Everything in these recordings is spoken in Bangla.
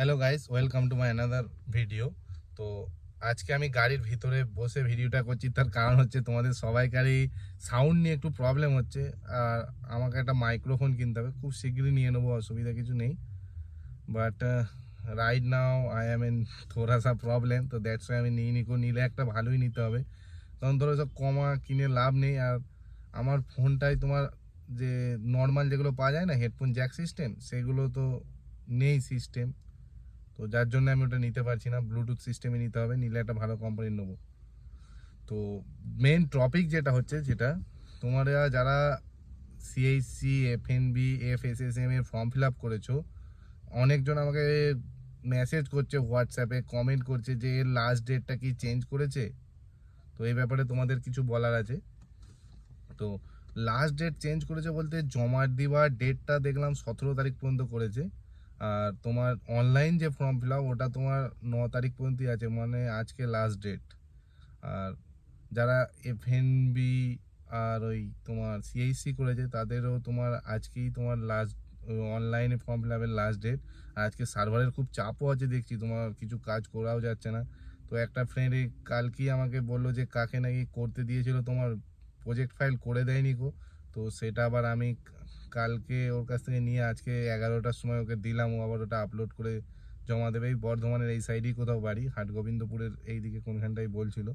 Hello guys welcome to my another video তো আজকে আমি গাড়ির ভিতরে বসে ভিডিওটা করছি। তার কারণ হচ্ছে তোমাদের সবাইকারই সাউন্ড নিয়ে একটু প্রবলেম হচ্ছে। আর আমাকে একটা মাইক্রোফোন কিনতে হবে। খুব শীঘ্রই নিয়ে নেব, অসুবিধা কিছু নেই। But right now I am an থোড়া সা প্রবলেম তো দ্যাটস আমি নিয়ে নিকো নিলে একটা ভালোই নিতে হবে। কারণ ধরো সব কমা কিনে লাভ নেই। আর আমার ফোনটাই তোমার যে নর্মাল যেগুলো পাওয়া যায় না হেডফোন জ্যাক সিস্টেম সেগুলো তো নেই সিস্টেম তো যার জন্য আমি ওটা নিতে পারছি না। ব্লুটুথ সিস্টেমে নিতে হবে, নিলে একটা ভালো কোম্পানির নেব। তো মেন টপিক যেটা হচ্ছে যেটা, তোমরা যারা CHC F N B F S S M এর ফর্ম ফিল আপ করেছ, অনেকজন আমাকে মেসেজ করছে হোয়াটসঅ্যাপে কমেন্ট করছে যে এর লাস্ট ডেটটা কি চেঞ্জ করেছে? তো এই ব্যাপারে তোমাদের কিছু বলার আছে। তো লাস্ট ডেট চেঞ্জ করেছে বলতে জমা দেওয়ার ডেটটা দেখলাম সতেরো তারিখ পর্যন্ত করেছে। আর তোমার অনলাইন যে ফর্ম ফিল আপ ওটা তোমার ন তারিখ পর্যন্তই আছে মানে আজকে লাস্ট ডেট আর যারা এফএনবি আর ওই তোমার সিএইচসি করেছে, তাদেরও তোমার আজকেই তোমার লাস্ট অনলাইনে ফর্ম ফিল আপের লাস্ট ডেট আর আজকে সার্ভারের খুব চাপও আছে দেখছি, তোমার কিছু কাজ করাও যাচ্ছে না। তো একটা ফ্রেন্ড কালকেই আমাকে বলল যে, কাকে নাকি করতে দিয়েছিল তোমার প্রজেক্ট ফাইল করে দেয়নি গো? তো সেটা আবার আমি কালকে ওর কাছ থেকে নিয়ে আজকে এগারোটার সময় ওকে দিলাম, ও আবার ওটা আপলোড করে জমা দেবে। এই বর্ধমানের এই সাইডেই কোথাও বাড়ি, হাটগোবিন্দপুরের এই দিকে কোনখানটাই বলছিল।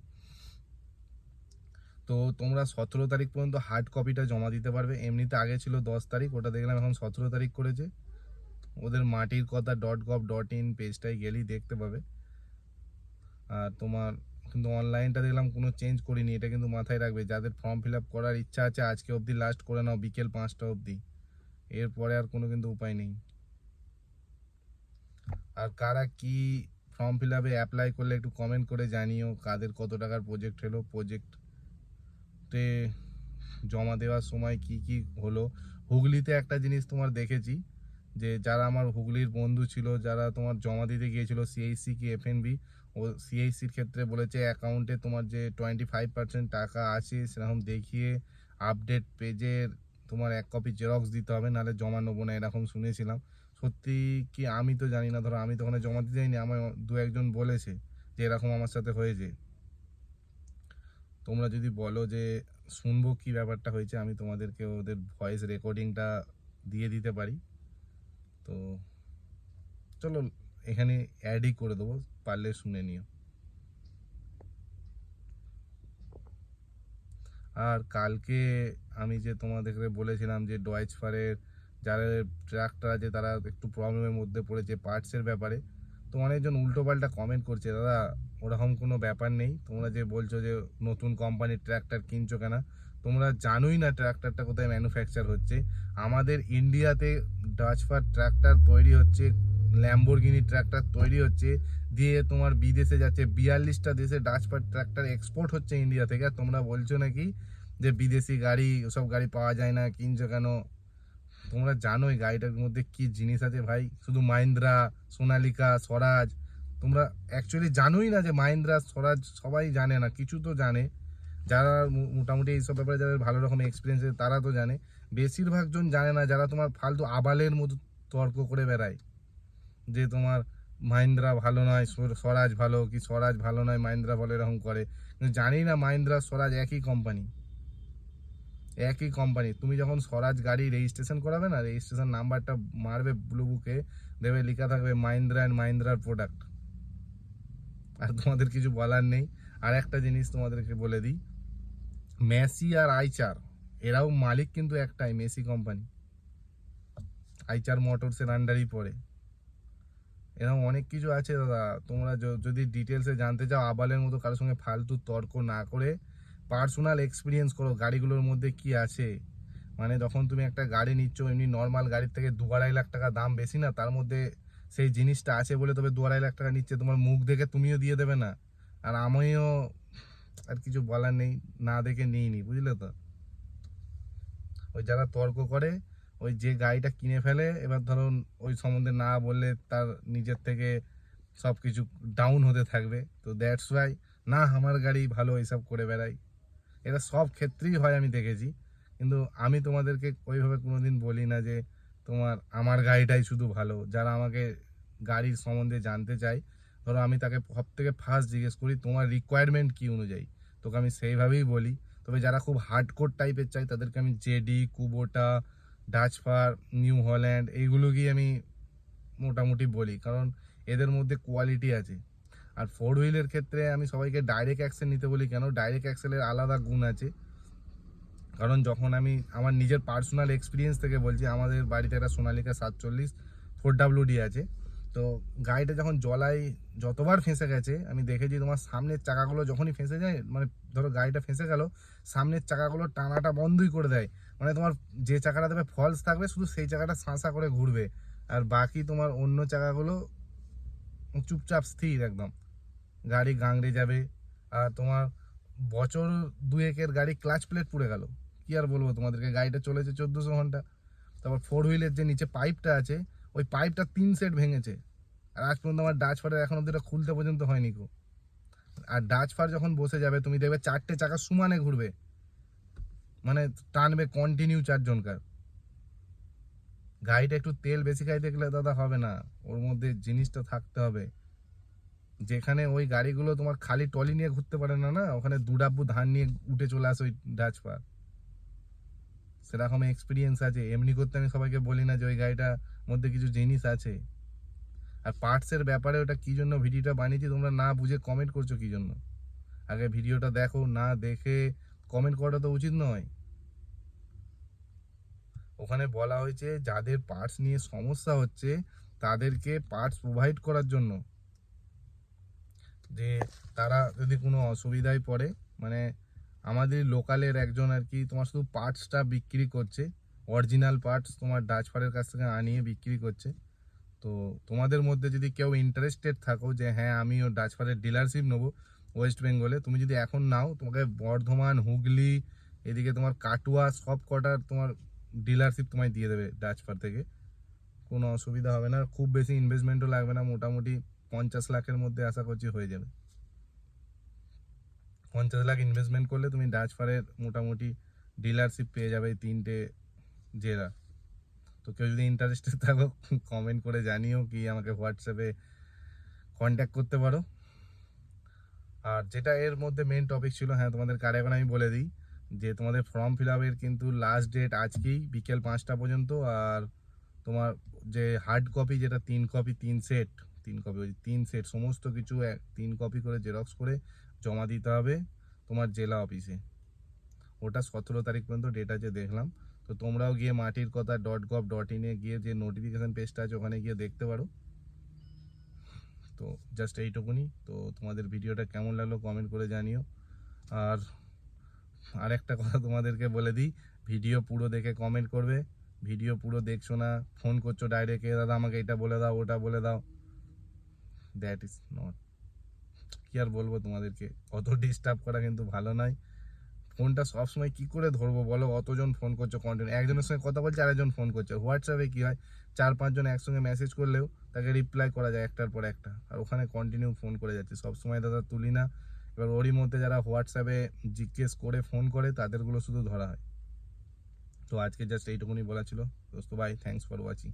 তো তোমরা সতেরো তারিখ পর্যন্ত হার্ড কপিটা জমা দিতে পারবে। এমনিতে আগে ছিল দশ তারিখ, ওটা দেখলাম এখন সতেরো তারিখ করেছে। ওদের মাটির কথা ডট গভ ডট ইন পেজটায় গেলেই দেখতে পাবে। আর তোমার কিন্তু অনলাইনটা দেখলাম কোনো চেঞ্জ করিনি, এটা কিন্তু মাথায় রাখবে। যাদের ফর্ম ফিল আপ করার ইচ্ছা আছে, আজকে অবধি লাস্ট করে নাও, বিকেল পাঁচটা অবধি। এরপরে আর কোনো কিন্তু উপায় নেই। আর কারা কি ফর্ম ফিল আপে অ্যাপ্লাই করলে একটু কমেন্ট করে জানিও, কাদের কত টাকার প্রজেক্ট হলো প্রজেক্টে জমা দেওয়ার সময় কি কি হলো। হুগলিতে একটা জিনিস তোমার দেখেছি যে যারা আমার হুগলির বন্ধু ছিল, যারা তোমার জমা দিতে গিয়েছিল সিআইসি কি এফএনবি ও সিআইসির ক্ষেত্রে বলেছে অ্যাকাউন্টে তোমার যে টোয়েন্টি ফাইভ পার্সেন্ট টাকা আছে, সেরকম দেখিয়ে আপডেট পেজের তোমার এক কপি জেরক্স দিতে হবে, নাহলে জমা নেব না, এরকম শুনেছিলাম। সত্যি কি আমি তো জানি না, ধরো আমি তো ওখানে জমা দিতে যাইনি আমার দু একজন বলেছে যে এরকম আমার সাথে হয়েছে। তোমরা যদি বলো যে শুনব কি ব্যাপারটা হয়েছে, আমি তোমাদেরকে ওদের ভয়েস রেকর্ডিংটা দিয়ে দিতে পারি। তো চলো এখানে অ্যাডই করে দেবো, পারলে শুনে নিও। আর কালকে আমি যে তোমাদেরকে বলেছিলাম যে ডয়েচ ফারের যারা ট্রাকটা আছে, তারা একটু প্রবলেমের মধ্যে পড়েছে পার্টসের ব্যাপারে। তো অনেকজন উল্টোপাল্টা কমেন্ট করছে, দাদা, ওরকম কোনো ব্যাপার নেই। তোমরা যে বলছো যে নতুন কোম্পানির ট্র্যাক্টর কিনছো কেনা, তোমরা জানোই না ট্র্যাক্টরটা কোথায় ম্যানুফ্যাকচার হচ্ছে। আমাদের ইন্ডিয়াতে ডাচফার ট্র্যাক্টর তৈরি হচ্ছে ল্যাম্বোরগিনি ট্র্যাক্টর তৈরি হচ্ছে, দিয়ে তোমার বিদেশে যাচ্ছে, বিয়াল্লিশটা দেশে ডাচফার ট্র্যাক্টর এক্সপোর্ট হচ্ছে ইন্ডিয়া থেকে। তোমরা বলছো নাকি যে বিদেশি গাড়ি ওসব গাড়ি পাওয়া যায় না, কিনছো কেন? তোমরা জানোই গাড়িটার মধ্যে কি জিনিস আছে ভাই। শুধু মাহিন্দ্রা, সোনালিকা, স্বরাজ। তোমরা অ্যাকচুয়ালি জানোই না যে মাহিন্দ্রা, স্বরাজ সবাই জানে না, কিছু তো জানে। যারা মোটামুটি এইসব ব্যাপারে যাদের ভালো রকম এক্সপিরিয়েন্স তারা তো জানে। বেশিরভাগ জন জানে না, যারা তোমার ফালতু আবালের মতো তর্ক করে বেড়ায়। যে তোমার মাহিন্দ্রা ভালো নয় স্বরাজ ভালো, কি স্বরাজ ভালো নয় মাহিন্দ্রা ভালো এরকম করে। কিন্তু জানি না মাহিন্দ্রা স্বরাজ একই কোম্পানি একই কোম্পানি তুমি যখন স্বরাজ গাড়ি রেজিস্ট্রেশন করাবে না রেজিস্ট্রেশন নাম্বারটা মারবে ব্লু বুকে দেবে, লেখা থাকবে মাহিন্দ্রা অ্যান্ড মাহিন্দ্রার প্রোডাক্ট আর তোমাদের কিছু বলার নেই। আর একটা জিনিস তোমাদেরকে বলে দিই। মেসি আর আইচার এরাও মালিক কিন্তু একটাই, মেসি কোম্পানি আইচার মোটরসের আন্ডারই পড়ে। এরকম অনেক কিছু আছে দাদা। তোমরা যদি ডিটেলসে জানতে চাও, আবালের মতো কারোর সঙ্গে ফালতু তর্ক না করে পার্সোনাল এক্সপিরিয়েন্স করো, গাড়িগুলোর মধ্যে কি আছে। মানে যখন তুমি একটা গাড়ি নিচ্ছ, এমনি নর্মাল গাড়ির থেকে দু আড়াই লাখ টাকা দাম বেশি না, তার মধ্যে সেই জিনিসটা আছে বলে তবে দু আড়াই লাখ টাকা নিচ্ছে, তোমার মুখ দেখে তুমিও দিয়ে দেবে না। আর আমিও আর কিছু বলার নেই, না দেখে নিইনি, বুঝলে তো? ওই যারা তর্ক করে, ওই যে গাড়িটা কিনে ফেলে, এবার ধরুন ওই সম্বন্ধে না বললে তার নিজের থেকে সব কিছু ডাউন হতে থাকবে। তো দ্যাটস ওয়াই না, আমার গাড়ি ভালো এইসব করে বেড়াই এটা সব ক্ষেত্রেই হয় আমি দেখেছি। কিন্তু আমি তোমাদেরকে ওইভাবে কোনো দিন বলি না যে, তোমার, আমার গাড়িটাই শুধু ভালো। যারা আমাকে গাড়ির সম্বন্ধে জানতে চাই ধরো আমি তাকে সব থেকে ফার্স্ট জিজ্ঞেস করি, তোমার রিকোয়ারমেন্ট কী অনুযায়ী? তোকে আমি সেইভাবেই বলি। তবে যারা খুব হার্ড হার্ডকোর টাইপের চাই, তাদেরকে আমি JD Kubota Deutz Fahr New Holland এইগুলোকেই আমি মোটামুটি বলি। কারণ এদের মধ্যে কোয়ালিটি আছে। আর ফোর হুইলের ক্ষেত্রে আমি সবাইকে ডাইরেক্ট অ্যাক্সেল নিতে বলি কেন? ডাইরেক্ট অ্যাক্সেলের আলাদা গুণ আছে। কারণ যখন আমি আমার নিজের পার্সোনাল এক্সপিরিয়েন্স থেকে বলছি, আমাদের বাড়িতে একটা সোনালিকা সাতচল্লিশ ফোর ডাব্লিউডি আছে। তো গাড়িটা যখন জলায় যতবার ফেঁসে গেছে, আমি দেখেছি তোমার সামনের চাকাগুলো যখনই ফেঁসে যায় মানে ধরো গাড়িটা ফেঁসে গেল, সামনের চাকাগুলো টানাটা বন্ধই করে দেয়। মানে তোমার যে চাকাটা দেবে ফলস থাকবে, শুধু সেই চাকাটা সাঁসা করে ঘুরবে। আর বাকি তোমার অন্য চাকাগুলো চুপচাপ স্থির একদম। গাড়ি গাংড়ে যাবে, আর তোমার বছর দুয়েকের গাড়ি ক্লাচ প্লেট পুড়ে গেল। কি আর বলব তোমাদেরকে, গাড়িটা চলেছে চোদ্দোশো ঘণ্টা। তারপর ফোর হুইলের যে নিচে পাইপটা আছে ওই পাইপটা তিন সেট ভেঙেছে। আর আজ পর্যন্ত আমার ডাচ ফারের এখন অব্দি খুলতে পর্যন্ত হয়নি গো। আর ডাচ ফার যখন বসে যাবে, তুমি দেখবে চারটে চাকা সমানে ঘুরবে। মানে টানবে কন্টিনিউ চারজনকার। গাড়িটা একটু তেল বেশি খাই দেখলে দাদা হবে না। ওর মধ্যে জিনিসটা থাকতে হবে। যেখানে ওই গাড়িগুলো তোমার খালি টলি নিয়ে ঘুরতে পারে না না, ওখানে দু ডাব্বু ধান নিয়ে উঠে চলে আসে ওই ডাচ পার সেরকম এক্সপিরিয়েন্স আছে। এমনি করতে আমি সবাইকে বলি না যে ওই গাড়িটার মধ্যে কিছু জিনিস আছে। আর পার্টসের ব্যাপারে ওটা কি জন্য ভিডিওটা বানিয়েছি তোমরা না বুঝে কমেন্ট করছ কি জন্য? আগে ভিডিওটা দেখো, না দেখে কমেন্ট করাটা তো উচিত নয়। ওখানে বলা হয়েছে, যাদের পার্টস নিয়ে সমস্যা হচ্ছে, তাদেরকে পার্টস প্রোভাইড করার জন্য। যে তারা যদি কোনো অসুবিধায় পড়ে মানে আমাদের লোকালের একজন আর কি তোমার শুধু পার্টসটা বিক্রি করছে। অরিজিনাল পার্টস তোমার ডাচফারের কাছ থেকে আনিয়ে বিক্রি করছে। তো তোমাদের মধ্যে যদি কেউ ইন্টারেস্টেড থাকো যে হ্যাঁ আমি আমিও ডাচফারের ডিলারশিপ নেব ওয়েস্ট বেঙ্গলে তুমি যদি এখন নাও, তোমাকে বর্ধমান, হুগলি, এদিকে তোমার কাটুয়া, সব কটার তোমার ডিলারশিপ তোমায় দিয়ে দেবে ডাচফার থেকে। কোনো অসুবিধা হবে না। খুব বেশি ইনভেস্টমেন্টও লাগবে না। মোটামুটি পঞ্চাশ লাখের মধ্যে আশা করছি হয়ে যাবে। পঞ্চাশ লাখ ইনভেস্টমেন্ট করলে তুমি ডাচফারের মোটামুটি ডিলারশিপ পেয়ে যাবে এই তিনটে জেলা। তো কেউ যদি ইন্টারেস্টেড থাকো কমেন্ট করে জানিও কি আমাকে হোয়াটসঅ্যাপে কন্ট্যাক্ট করতে পারো। আর যেটা এর মধ্যে মেন টপিক ছিল হ্যাঁ তোমাদের কারে এখন আমি বলে দিই, যে তোমাদের ফর্ম ফিল আপের কিন্তু লাস্ট ডেট আজকেই, বিকেল পাঁচটা পর্যন্ত। আর তোমার যে হার্ড কপি যেটা, তিন কপি তিন সেট তিন কপি তিন সেট সমস্ত কিছু তিন কপি করে জেরক্স করে জমা দিতে হবে তোমার জেলা অফিসে। ওটা সতেরো তারিখ পর্যন্ত ডেট আছে, দেখলাম। তো তোমরাও গিয়ে মাটির কথা ডট গভ ডট ইনে গিয়ে যে নোটিফিকেশান পেজটা আছে, ওখানে গিয়ে দেখতে পারো। তো জাস্ট এইটুকুনি। তো তোমাদের ভিডিওটা কেমন লাগল কমেন্ট করে জানিও। আর আরেকটা কথা তোমাদেরকে বলে দিই ভিডিও পুরো দেখে কমেন্ট করবে। ভিডিও পুরো দেখছ না ফোন করছ ডাইরেক্ট এ দাদা, আমাকে এটা বলে দাও, ওটা বলে দাও। দ্যাট ইজ নট কি আর বলব তোমাদেরকে? অত ডিস্টার্ব করা কিন্তু ভালো নয়। ফোনটা সবসময় কি করে ধরবো বলো? অতজন ফোন করছ কন্টিনিউ একজনের সঙ্গে কথা বলছে, আরেকজন ফোন করছে। হোয়াটসঅ্যাপে কী হয়? চার পাঁচজন একসঙ্গে মেসেজ করলেও তাকে রিপ্লাই করা যায় একটার পর একটা। আর ওখানে কন্টিনিউ ফোন করে যাচ্ছে। সবসময় দাদা তুলি না। এবার ওরই মধ্যে যারা হোয়াটসঅ্যাপে জিজ্ঞেস করে, ফোন করে, তাদেরগুলো শুধু ধরা হয়। তো আজকে জাস্ট এইটুকুনি বলা ছিল। দোস্ত ভাই থ্যাংকস ফর ওয়াচিং